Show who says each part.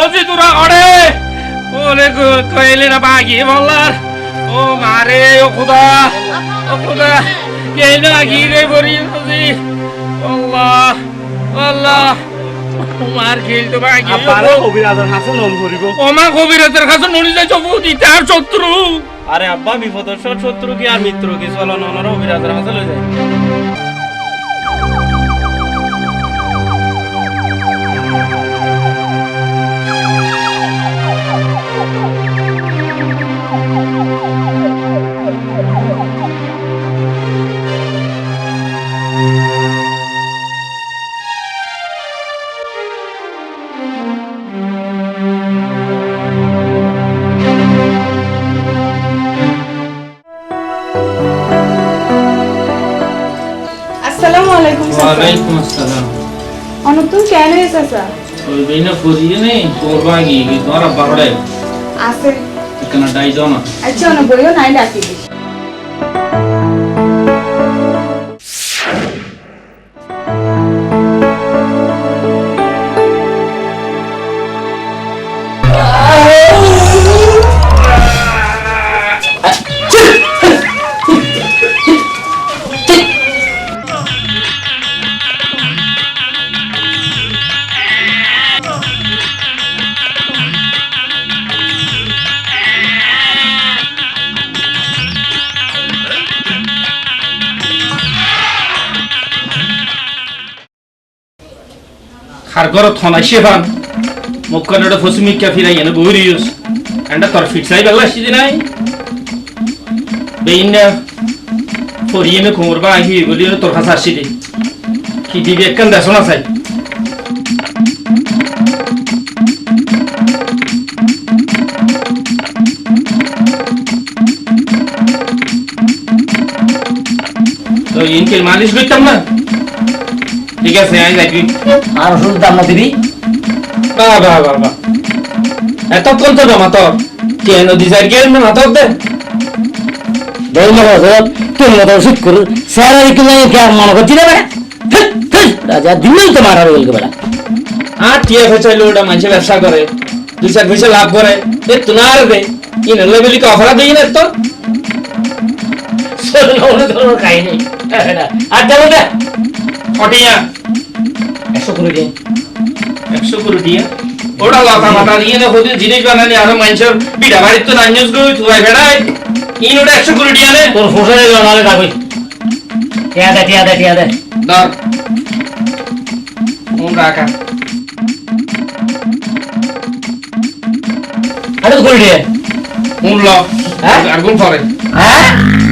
Speaker 1: OG তোরা অড়ে ওলে কইলে না বাগি বললার ও মারে ও খুদা ও খুদা কেন আগি রে বরি ওজি? আল্লাহ আল্লাহ মার খেল তো বাগি
Speaker 2: আব্বারে কবিরাজের হাসে নম করিব।
Speaker 1: ওমা কবিরাতের কাছে নড়ি যাই চবুতি তার শত্রু।
Speaker 2: আরে আব্বা বিপদের সৎ শত্রু কি আর মিত্র কি? চলো ননর কবিরাজের হাসে লই যায়
Speaker 3: আসসালামু আলাইকুম স্যার।
Speaker 1: ওয়ালাইকুম আসসালাম।
Speaker 3: অনতুন কেন হয়েছে স্যার?
Speaker 1: ওই বিনা করিয়ে নেই তোর বাগি তোর বাড়ে
Speaker 3: আছে।
Speaker 1: কেন ডাই না
Speaker 3: আচ্ছা অন বইও নাই ডাকি দিস
Speaker 1: খারগর থনাই সেভান মুখখানে ফসুমিকা ফিরাই এনে বহিরিউস এন্ডা তোর ফিটসাই বেলা সিদি নাই বেইনা ফরিয়েনে কোমর বা আহি বলি তোর কাছে আসি দে কি দিবি একখান দেশ না চাই তো ইনকে মালিশ করতাম না ঠিক আছে আই যাই
Speaker 4: আর ওষুধ দাম না দিবি?
Speaker 1: বাহ বাহ বাহ বাহ এতক্ষণ তো জমা তোর কেন দিজার গেল না তোর দে?
Speaker 4: না ওষুধ তোর মতো ওষুধ করু স্যার আর জানি কে আর মনে করছি না রাজা দিলেই তো মারা গেল বেটা
Speaker 1: আর টিয়া ফেচাইলে ওটা মানুষে ব্যবসা করে। দুই চার পয়সা লাভ করে। এ তো না আর দে। ইনের লেবেলি কে অফারা দেই না তো? অটিয়া
Speaker 4: একশো করে দিন
Speaker 1: একশো করে দিয়া। ওটা লতা মাথা দিয়ে না হতে জিনিস বানালি আরও মানুষের বিড়া বাড়ির তো নাইনস গই তুই ভেড়াই ইন ওটা একশো করে দিয়া নে।
Speaker 4: তোর ফসলে গেল নাহলে রাখবি টিয়া দে টিয়া দে টিয়া দে।
Speaker 1: ধর। মন রাখা।
Speaker 4: আরে করে দিয়ে।
Speaker 1: মন ল।
Speaker 4: হ্যাঁ?
Speaker 1: আর গুণ পরে
Speaker 4: হ্যাঁ?